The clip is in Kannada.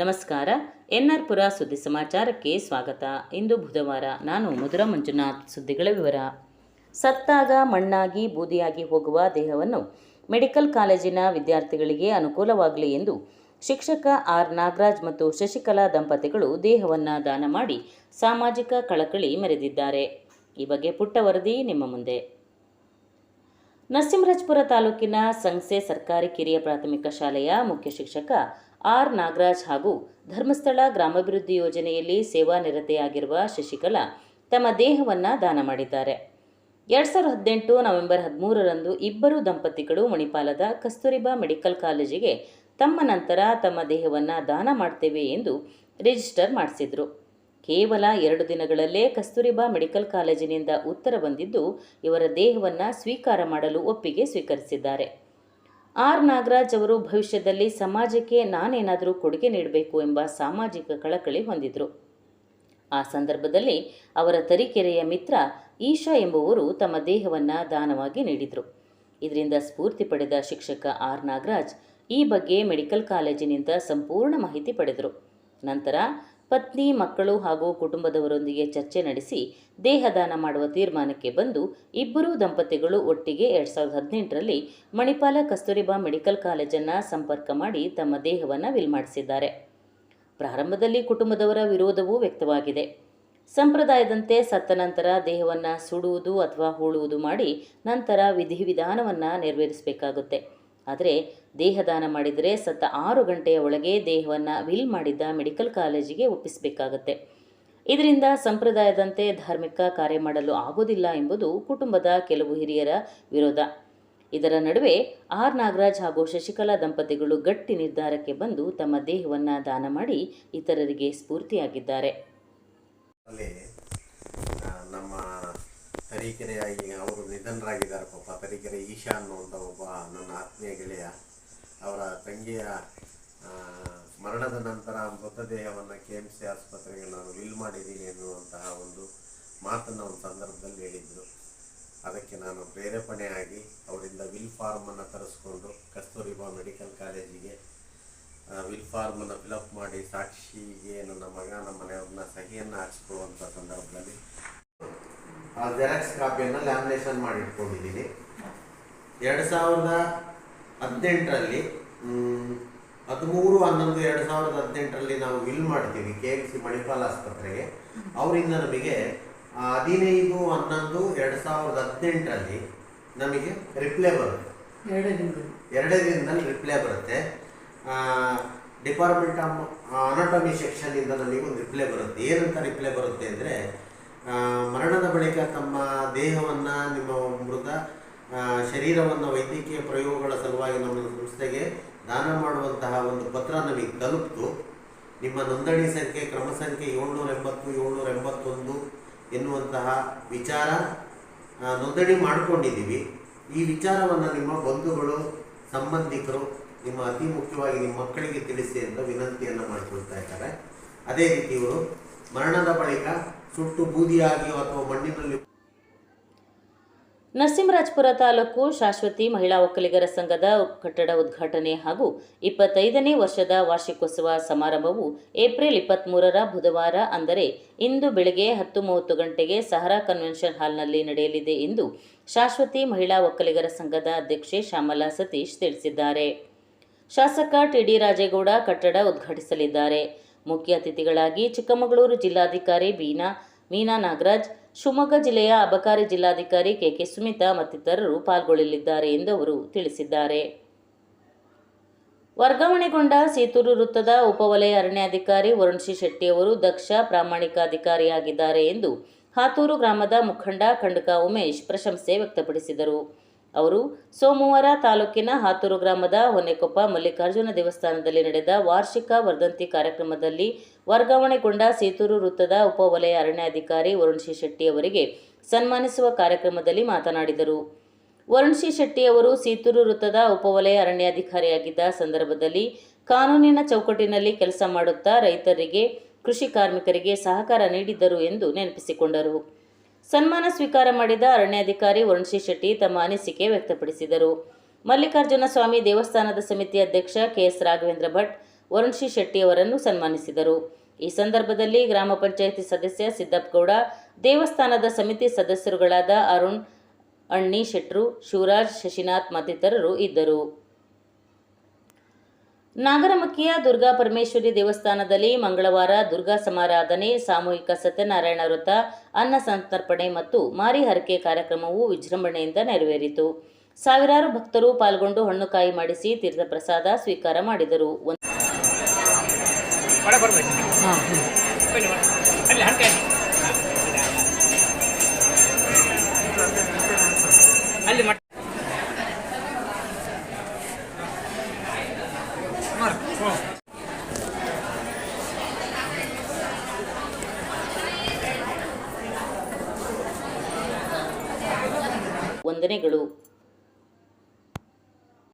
ನಮಸ್ಕಾರ. ಎನ್ಆರ್ ಪುರ ಸುದ್ದಿ ಸಮಾಚಾರಕ್ಕೆ ಸ್ವಾಗತ. ಇಂದು ಬುಧವಾರ ನಾನು ಮಧುರ ಮಂಜುನಾಥ್ ಸುದ್ದಿಗಳ ವಿವರ. ಸತ್ತಾಗ ಮಣ್ಣಾಗಿ ಬೂದಿಯಾಗಿ ಹೋಗುವ ದೇಹವನ್ನು ಮೆಡಿಕಲ್ ಕಾಲೇಜಿನ ವಿದ್ಯಾರ್ಥಿಗಳಿಗೆ ಅನುಕೂಲವಾಗಲಿ ಎಂದು ಶಿಕ್ಷಕ ಆರ್ ನಾಗರಾಜ್ ಮತ್ತು ಶಶಿಕಲಾ ದಂಪತಿಗಳು ದೇಹವನ್ನು ದಾನ ಮಾಡಿ ಸಾಮಾಜಿಕ ಕಳಕಳಿ ಮೆರೆದಿದ್ದಾರೆ. ಈ ಬಗ್ಗೆ ಪುಟ್ಟ ವರದಿ ನಿಮ್ಮ ಮುಂದೆ. ನರಸಿಂಹರಾಜಪುರ ತಾಲೂಕಿನ ಸಂಸೆ ಸರ್ಕಾರಿ ಕಿರಿಯ ಪ್ರಾಥಮಿಕ ಶಾಲೆಯ ಮುಖ್ಯ ಶಿಕ್ಷಕ ಆರ್ ನಾಗರಾಜ್ ಹಾಗೂ ಧರ್ಮಸ್ಥಳ ಗ್ರಾಮಾಭಿವೃದ್ಧಿ ಯೋಜನೆಯಲ್ಲಿ ಸೇವಾನಿರತೆಯಾಗಿರುವ ಶಶಿಕಲಾ ತಮ್ಮ ದೇಹವನ್ನು ದಾನ ಮಾಡಿದ್ದಾರೆ. ಎರಡು ಸಾವಿರದ ಹದಿನೆಂಟು ನವೆಂಬರ್ ಹದಿಮೂರರಂದು ಇಬ್ಬರು ದಂಪತಿಗಳು ಮಣಿಪಾಲದ ಕಸ್ತೂರಿಬಾ ಮೆಡಿಕಲ್ ಕಾಲೇಜಿಗೆ ತಮ್ಮ ನಂತರ ತಮ್ಮ ದೇಹವನ್ನು ದಾನ ಮಾಡ್ತೇವೆ ಎಂದು ರಿಜಿಸ್ಟರ್ ಮಾಡಿಸಿದರು. ಕೇವಲ ಎರಡು ದಿನಗಳಲ್ಲೇ ಕಸ್ತೂರಿಬಾ ಮೆಡಿಕಲ್ ಕಾಲೇಜಿನಿಂದ ಉತ್ತರ ಬಂದಿದ್ದು, ಇವರ ದೇಹವನ್ನು ಸ್ವೀಕಾರ ಮಾಡಲು ಒಪ್ಪಿಗೆ ಸ್ವೀಕರಿಸಿದ್ದಾರೆ. ಆರ್ ನಾಗರಾಜ್ ಅವರು ಭವಿಷ್ಯದಲ್ಲಿ ಸಮಾಜಕ್ಕೆ ನಾನೇನಾದರೂ ಕೊಡುಗೆ ನೀಡಬೇಕು ಎಂಬ ಸಾಮಾಜಿಕ ಕಳಕಳಿ ಹೊಂದಿದ್ರು. ಆ ಸಂದರ್ಭದಲ್ಲಿ ಅವರ ತರೀಕೆರೆಯ ಮಿತ್ರ ಈಶಾ ಎಂಬುವರು ತಮ್ಮ ದೇಹವನ್ನು ದಾನವಾಗಿ ನೀಡಿದರು. ಇದರಿಂದ ಸ್ಫೂರ್ತಿ ಪಡೆದ ಶಿಕ್ಷಕ ಆರ್ ನಾಗರಾಜ್ ಈ ಬಗ್ಗೆ ಮೆಡಿಕಲ್ ಕಾಲೇಜಿನಿಂದ ಸಂಪೂರ್ಣ ಮಾಹಿತಿ ಪಡೆದರು. ನಂತರ ಪತ್ನಿ, ಮಕ್ಕಳು ಹಾಗೂ ಕುಟುಂಬದವರೊಂದಿಗೆ ಚರ್ಚೆ ನಡೆಸಿ ದೇಹದಾನ ಮಾಡುವ ತೀರ್ಮಾನಕ್ಕೆ ಬಂದು ಇಬ್ಬರೂ ದಂಪತಿಗಳು ಒಟ್ಟಿಗೆ ಎರಡು ಸಾವಿರದ ಹದಿನೆಂಟರಲ್ಲಿ ಮಣಿಪಾಲ ಕಸ್ತೂರಿಬಾ ಮೆಡಿಕಲ್ ಕಾಲೇಜನ್ನು ಸಂಪರ್ಕ ಮಾಡಿ ತಮ್ಮ ದೇಹವನ್ನು ವಿಲ್ ಮಾಡಿಸಿದ್ದಾರೆ. ಪ್ರಾರಂಭದಲ್ಲಿ ಕುಟುಂಬದವರ ವಿರೋಧವೂ ವ್ಯಕ್ತವಾಗಿದೆ. ಸಂಪ್ರದಾಯದಂತೆ ಸತ್ತ ನಂತರ ದೇಹವನ್ನು ಸುಡುವುದು ಅಥವಾ ಹೂಳುವುದು ಮಾಡಿ ನಂತರ ವಿಧಿವಿಧಾನವನ್ನು ನೆರವೇರಿಸಬೇಕಾಗುತ್ತೆ. ಆದರೆ ದೇಹದಾನ ಮಾಡಿದರೆ ಸತ್ತ ಆರು ಗಂಟೆಯ ಒಳಗೆ ದೇಹವನ್ನು ವಿಲ್ ಮಾಡಿದ್ದ ಮೆಡಿಕಲ್ ಕಾಲೇಜಿಗೆ ಒಪ್ಪಿಸಬೇಕಾಗತ್ತೆ. ಇದರಿಂದ ಸಂಪ್ರದಾಯದಂತೆ ಧಾರ್ಮಿಕ ಕಾರ್ಯ ಮಾಡಲು ಆಗೋದಿಲ್ಲ ಎಂಬುದು ಕುಟುಂಬದ ಕೆಲವು ಹಿರಿಯರ ವಿರೋಧ. ಇದರ ನಡುವೆ ಆರ್ ನಾಗರಾಜ್ ಹಾಗೂ ಶಶಿಕಲಾ ದಂಪತಿಗಳು ಗಟ್ಟಿ ನಿರ್ಧಾರಕ್ಕೆ ಬಂದು ತಮ್ಮ ದೇಹವನ್ನು ದಾನ ಮಾಡಿ ಇತರರಿಗೆ ಸ್ಫೂರ್ತಿಯಾಗಿದ್ದಾರೆ. ತರೀಕೆರೆಯ ಈ ಅವರು ನಿಧನರಾಗಿದ್ದಾರೆ ಪಾಪ. ತರೀಕೆರೆ ಈಶಾ ಅನ್ನುವಂಥ ಒಬ್ಬ ನನ್ನ ಆತ್ಮೀಯ ಗೆಳೆಯ, ಅವರ ತಂಗಿಯ ಮರಣದ ನಂತರ ಮೃತದೇಹವನ್ನು ಕೆ ಎಂ ಸಿ ಆಸ್ಪತ್ರೆಗೆ ನಾನು ವಿಲ್ ಮಾಡಿದ್ದೀನಿ ಎನ್ನುವಂತಹ ಒಂದು ಮಾತನ್ನು ಒಂದು ಸಂದರ್ಭದಲ್ಲಿ ಹೇಳಿದರು. ಅದಕ್ಕೆ ನಾನು ಪ್ರೇರೇಪಣೆಯಾಗಿ ಅವರಿಂದ ವಿಲ್ ಫಾರ್ಮನ್ನು ತರಿಸ್ಕೊಂಡು ಕಸ್ತೂರಿಬಾ ಮೆಡಿಕಲ್ ಕಾಲೇಜಿಗೆ ವಿಲ್ ಫಾರ್ಮನ್ನು ಫಿಲಪ್ ಮಾಡಿ ಸಾಕ್ಷಿಗೆ ನನ್ನ ಮಗ, ನಮ್ಮ ಮನೆಯವ್ರನ್ನ ಸಹಿಯನ್ನು ಹಾಕ್ಸ್ಕೊಳ್ಳುವಂಥ ಸಂದರ್ಭದಲ್ಲಿ ಆ ಜೆರಾಕ್ಸ್ ಕಾಪಿಯನ್ನು ಲ್ಯಾಮಿನೇಷನ್ ಮಾಡಿ ಇಟ್ಕೊಂಡಿದ್ದೀನಿ ಎರಡು ಸಾವಿರದ ಹದಿನೆಂಟರಲ್ಲಿ ಹದಿಮೂರು ಹನ್ನೊಂದು ಎರಡು ಸಾವಿರದ ಹದಿನೆಂಟರಲ್ಲಿ ನಾವು ವಿಲ್ ಮಾಡ್ತೀವಿ ಕೆ ಎಂ ಸಿ ಮಣಿಪಾಲ್ ಆಸ್ಪತ್ರೆಗೆ. ಅವರಿಂದ ನಮಗೆ ಹದಿನೈದು ಹನ್ನೊಂದು ಎರಡು ಸಾವಿರದ ಹದಿನೆಂಟರಲ್ಲಿ ನಮಗೆ ರಿಪ್ಲೈ ಬರುತ್ತೆ. ಎರಡೇ ದಿನದಲ್ಲಿ. ರಿಪ್ಲೈ ಬರುತ್ತೆ. ಡಿಪಾರ್ಟ್ಮೆಂಟ್ ಆಫ್ ಅನಾಟಮಿ ಸೆಕ್ಷನಿಂದ ನಮಗೆ ಒಂದು ರಿಪ್ಲೈ ಬರುತ್ತೆ. ಏನಂತ ರಿಪ್ಲೈ ಬರುತ್ತೆ ಅಂದರೆ ಮರಣದ ಬಳಿಕ ತಮ್ಮ ದೇಹವನ್ನು, ನಿಮ್ಮ ಮೃತ ಶರೀರವನ್ನು ವೈದ್ಯಕೀಯ ಪ್ರಯೋಗಗಳ ಸಲುವಾಗಿ ನಮ್ಮ ಸಂಸ್ಥೆಗೆ ದಾನ ಮಾಡುವಂತಹ ಒಂದು ಪತ್ರ ನಮಗೆ ತಲುಪಿತು. ನಿಮ್ಮ ನೋಂದಣಿ ಸಂಖ್ಯೆ, ಕ್ರಮ ಸಂಖ್ಯೆ ಏಳ್ನೂರ ಎಂಬತ್ತು, ಏಳ್ನೂರ ಎಂಬತ್ತೊಂದು ಎನ್ನುವಂತಹ ವಿಚಾರ ನೋಂದಣಿ ಮಾಡಿಕೊಂಡಿದ್ದೀವಿ. ಈ ವಿಚಾರವನ್ನು ನಿಮ್ಮ ಬಂಧುಗಳು, ಸಂಬಂಧಿಕರು, ನಿಮ್ಮ ಅತಿ ಮುಖ್ಯವಾಗಿ ನಿಮ್ಮ ಮಕ್ಕಳಿಗೆ ತಿಳಿಸಿ ಅಂತ ವಿನಂತಿಯನ್ನು ಮಾಡಿಕೊಳ್ತಾ ಇದ್ದಾರೆ. ಅದೇ ರೀತಿ ಇವರು ಮರಣದ ಬಳಿಕ ಸುಟ್ಟು ಬೂದಿಯಾಗಿಯೋ ಅಥವಾ ಮಣ್ಣಿನಲ್ಲಿ ನರಸಿಂಹರಾಜಪುರ ತಾಲೂಕು ಶಾಶ್ವತಿ ಮಹಿಳಾ ಒಕ್ಕಲಿಗರ ಸಂಘದ ಕಟ್ಟಡ ಉದ್ಘಾಟನೆ ಹಾಗೂ ಇಪ್ಪತ್ತೈದನೇ ವರ್ಷದ ವಾರ್ಷಿಕೋತ್ಸವ ಸಮಾರಂಭವು ಏಪ್ರಿಲ್ ಇಪ್ಪತ್ತ್ಮೂರರ ಬುಧವಾರ ಅಂದರೆ ಇಂದು ಬೆಳಗ್ಗೆ ಹತ್ತು ಮೂವತ್ತು ಗಂಟೆಗೆ ಸಹರಾ ಕನ್ವೆನ್ಷನ್ ಹಾಲ್ನಲ್ಲಿ ನಡೆಯಲಿದೆ ಎಂದು ಶಾಶ್ವತಿ ಮಹಿಳಾ ಒಕ್ಕಲಿಗರ ಸಂಘದ ಅಧ್ಯಕ್ಷೆ ಶ್ಯಾಮಲಾ ಸತೀಶ್ ತಿಳಿಸಿದ್ದಾರೆ. ಶಾಸಕ ಟಿಡಿ ರಾಜೇಗೌಡ ಕಟ್ಟಡ ಉದ್ಘಾಟಿಸಲಿದ್ದಾರೆ. ಮುಖ್ಯ ಅತಿಥಿಗಳಾಗಿ ಚಿಕ್ಕಮಗಳೂರು ಜಿಲ್ಲಾಧಿಕಾರಿ ಬೀನಾ, ಮೀನಾ ನಾಗರಾಜ್, ಶಿವಮೊಗ್ಗ ಜಿಲ್ಲೆಯ ಅಬಕಾರಿ ಜಿಲ್ಲಾಧಿಕಾರಿ ಕೆಕೆ ಸುಮಿತಾ ಮತ್ತಿತರರು ಪಾಲ್ಗೊಳ್ಳಲಿದ್ದಾರೆ ಎಂದು ಅವರು ತಿಳಿಸಿದ್ದಾರೆ. ವರ್ಗಾವಣೆಗೊಂಡ ಸೀತೂರು ವೃತ್ತದ ಉಪವಲಯ ಅರಣ್ಯಾಧಿಕಾರಿ ವರುಣ್ ಸಿ ಶೆಟ್ಟಿ ಅವರು ದಕ್ಷ ಪ್ರಾಮಾಣಿಕ ಅಧಿಕಾರಿಯಾಗಿದ್ದಾರೆ ಎಂದು ಹಾತೂರು ಗ್ರಾಮದ ಮುಖಂಡ ಖಂಡಕ ಉಮೇಶ್ ಪ್ರಶಂಸೆ ವ್ಯಕ್ತಪಡಿಸಿದರು. ಅವರು ಸೋಮವಾರ ತಾಲೂಕಿನ ಹಾತೂರು ಗ್ರಾಮದ ಹೊನ್ನೆಕೊಪ್ಪ ಮಲ್ಲಿಕಾರ್ಜುನ ದೇವಸ್ಥಾನದಲ್ಲಿ ನಡೆದ ವಾರ್ಷಿಕ ವರ್ಧಂತಿ ಕಾರ್ಯಕ್ರಮದಲ್ಲಿ ವರ್ಗಾವಣೆಗೊಂಡ ಸೀತೂರು ವೃತ್ತದ ಉಪವಲಯ ಅರಣ್ಯಾಧಿಕಾರಿ ವರುಣ್ ಸಿ ಶೆಟ್ಟಿ ಅವರಿಗೆ ಸನ್ಮಾನಿಸುವ ಕಾರ್ಯಕ್ರಮದಲ್ಲಿ ಮಾತನಾಡಿದರು. ವರುಣ್ ಸಿ ಶೆಟ್ಟಿ ಅವರು ಸೀತೂರು ವೃತ್ತದ ಉಪವಲಯ ಅರಣ್ಯಾಧಿಕಾರಿಯಾಗಿದ್ದ ಸಂದರ್ಭದಲ್ಲಿ ಕಾನೂನಿನ ಚೌಕಟ್ಟಿನಲ್ಲಿ ಕೆಲಸ ಮಾಡುತ್ತಾ ರೈತರಿಗೆ, ಕೃಷಿ ಕಾರ್ಮಿಕರಿಗೆ ಸಹಕಾರ ನೀಡಿದ್ದರು ಎಂದು ನೆನಪಿಸಿಕೊಂಡರು. ಸನ್ಮಾನ ಸ್ವೀಕಾರ ಮಾಡಿದ ಅರಣ್ಯಾಧಿಕಾರಿ ವರುಣಶಿ ಶೆಟ್ಟಿ ತಮ್ಮ ಅನಿಸಿಕೆ ವ್ಯಕ್ತಪಡಿಸಿದರು. ಮಲ್ಲಿಕಾರ್ಜುನ ಸ್ವಾಮಿ ದೇವಸ್ಥಾನದ ಸಮಿತಿ ಅಧ್ಯಕ್ಷ ಕೆಎಸ್ ರಾಘವೇಂದ್ರ ಭಟ್ ವರುಣಶಿ ಶೆಟ್ಟಿ ಅವರನ್ನು ಸನ್ಮಾನಿಸಿದರು. ಈ ಸಂದರ್ಭದಲ್ಲಿ ಗ್ರಾಮ ಪಂಚಾಯಿತಿ ಸದಸ್ಯ ಸಿದ್ದಪ್ಪಗೌಡ ದೇವಸ್ಥಾನದ ಸಮಿತಿ ಸದಸ್ಯರುಗಳಾದ ಅರುಣ್, ಅಣ್ಣಿ ಶೆಟ್ರು, ಶಿವರಾಜ್ ಶಶಿನಾಥ್ ಮತ್ತಿತರರು ಇದ್ದರು. ನಾಗರಮಕ್ಕಿಯ ದುರ್ಗಾ ಪರಮೇಶ್ವರಿ ದೇವಸ್ಥಾನದಲ್ಲಿ ಮಂಗಳವಾರ ದುರ್ಗಾ ಸಮಾರಾಧನೆ ಸಾಮೂಹಿಕ ಸತ್ಯನಾರಾಯಣ ವೃತ್ತ ಅನ್ನ ಸಂತರ್ಪಣೆ ಮತ್ತು ಮಾರಿ ಹರಕೆ ಕಾರ್ಯಕ್ರಮವು ವಿಜೃಂಭಣೆಯಿಂದ ನೆರವೇರಿತು. ಸಾವಿರಾರು ಭಕ್ತರು ಪಾಲ್ಗೊಂಡು ಹಣ್ಣುಕಾಯಿ ಮಾಡಿಸಿ ತೀರ್ಥ ಪ್ರಸಾದ ಸ್ವೀಕಾರ ಮಾಡಿದರು. ಒಂದು ವಂದನೆಗಳು.